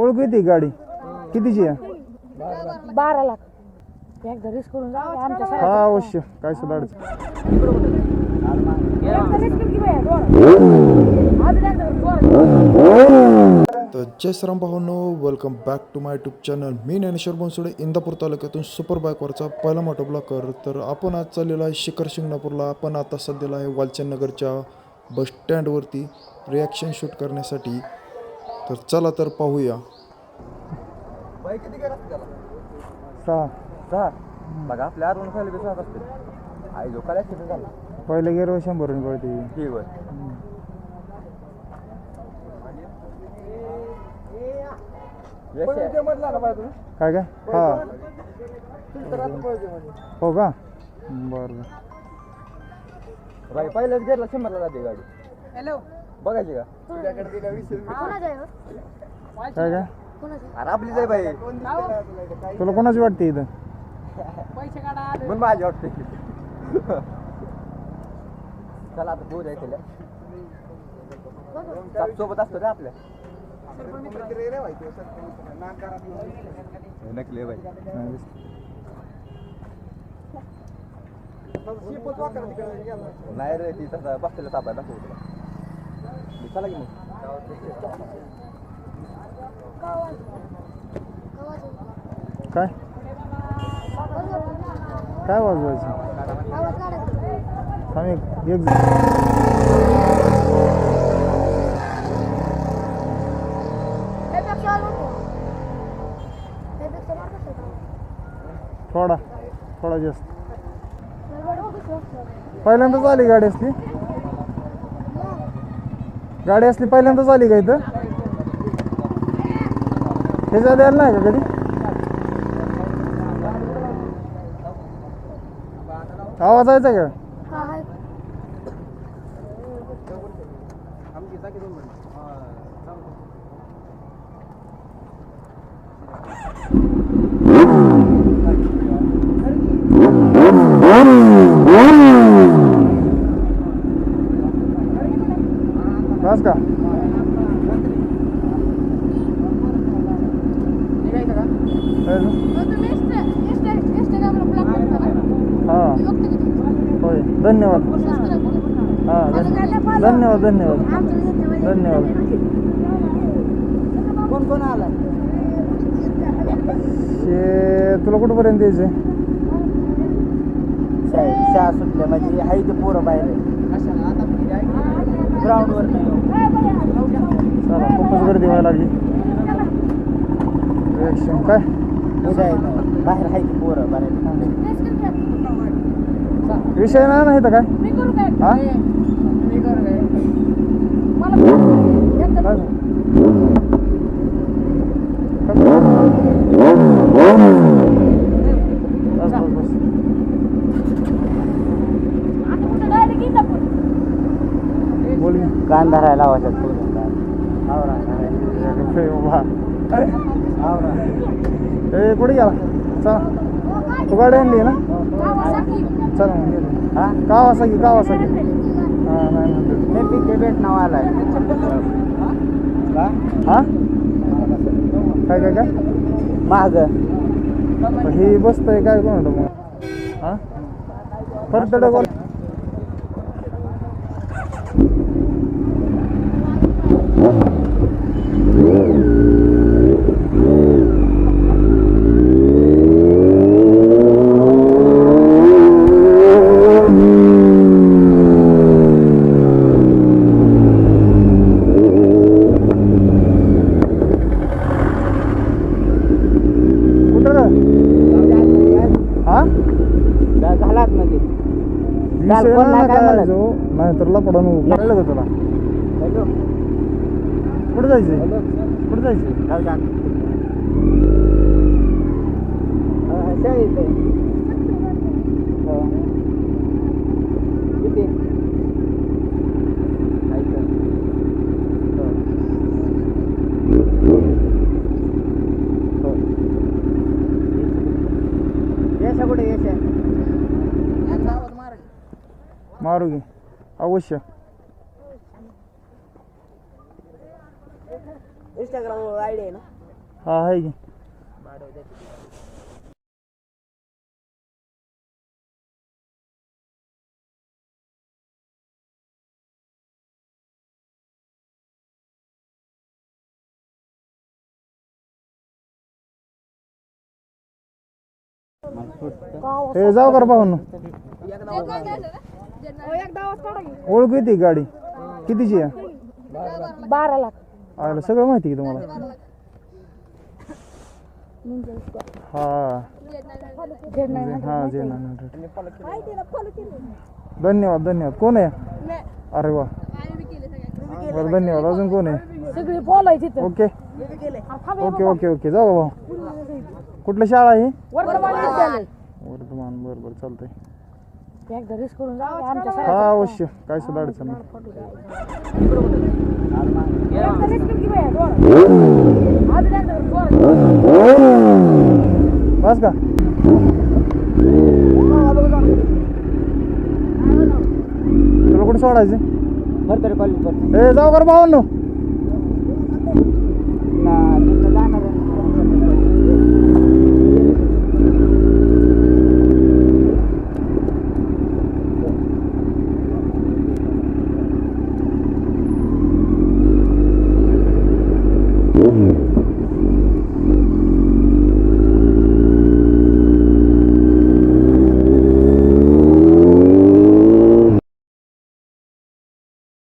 ओळख येते गाडी. कितीची आहे? बारा लाख. एकदा रिस्क करून जाऊ दे आमच्या हा साहेब अवश्य. काय सुद्धा अडचण एकदा रिस्क केली की बाया, जोरात. अजून एकदा जोरात. तर जय श्राम भावांनो welcome back to my YouTube channel मी ज्ञानेश्वर बनसोडे इंदापूर तालुक्यातून सुपर बाईकवरचा पहिला मोठा ब्लॉकर तर आपण आज चाललेलो आहे शिखर शिंगणापूरला. आपण आता सध्याला आहे वालचंद नगरच्या बस स्टँडवरती रिॲक्शन शूट करण्यासाठी. तर चला तर पाहूया. सहा. बघा आपल्या खाली कसं असते आई जो काय ऍक्सिडेंट झाला. पहिले गेलो शंभर ठीक आहे काय काय? हा. हो का? बरं बरं. बाई पहिल्याच गेला शंभरला जाते गाडी. हॅलो. बघायची का? कोणाचं आहे हो? काय काय अरे आपलीच आहे बाई. तुला कोणाची वाटते इथं? पैसे काढा. माझी वाटते. चला आता बोल आहे साप सोबत असतो रे आपल्या. हे नकली आहे बाई नाही रे ती तसा बसलेला ताबा आहे दाखवू तुला. चला की मग. काय? काय वाजवायचं? आम्ही एक थोडा थोडा जास्त. पहिल्यांदाच आली गाडी असली? गाडी असली पहिल्यांदाच आली का इथं? हे द्यायला नाही का कधी? आवाज यायचा का? बस का हा होय धन्यवाद हा धन्य- धन्यवाद धन्यवाद धन्यवाद कोण कोण आला शे तुला कुठपर्यंत द्यायचे शाळा सुटल्या म्हणजे हाय ते पोरं बाहेर. ग्राउंडवर चला खूपच गर्दी व्हायला लागली. रिॲक्शन काय? बाहेर हाय ते पोरं बाहेर विषय नाही ना इथं काय? मी करू काय? हा? काय? बस बस बस आता कुठं डायरेक्ट इंदापूर बोल की. कान धरायला लावायचा ए, कुठे गेला? चला. तू गाडी आणली ना. चला. मग गेलो कावासाकी कावासाकी. हा नाही म्हणतो भेट नाव आलाय. हा? काय काय काय? महाग ही बसतंय काय कोण होतं मग? हा? परत डबल कुठं रे? हा घालात मध्ये विषय कोण नाही नाही काय काय म्हणत? जो नाही तर लपडा नको कळलं का तुला हॅलो कुठं जायचंय कुठं जायचंय जाऊ द्या शाळेत आहे. हो. किती ऐका. हो. हो. येशा कुठे येशा मारू घे अवश्य इंस्टाग्राम आयडी आहे ना? हा आहे की. हे जाऊ कर पाहून? एकदा. ओळख येते गाडी. कितीची आहे? बारा लाख. आयला सगळं माहिती की तुम्हाला? हा. हा जे धन्यवाद धन्यवाद. कोण आहे? अरे वा. बरं धन्यवाद. अजून कोण आहे? सगळी बोलायची तिथं ओके. Okay okay okay. जाऊ भाऊ कुठली शाळा आहे? वर्तमान विद्यालय. वर्धमान. बरं बरं. चालतंय. एकदा रिस्क करून जा आमच्या हा अवश्य काय सुद्धा अडचण नाही. एकदा रिस्क की बाया जोरात. अजून एकदा जोरात. बस का? तुला कुठे सोडायचं? ए जाऊ कर भावांनो. 음.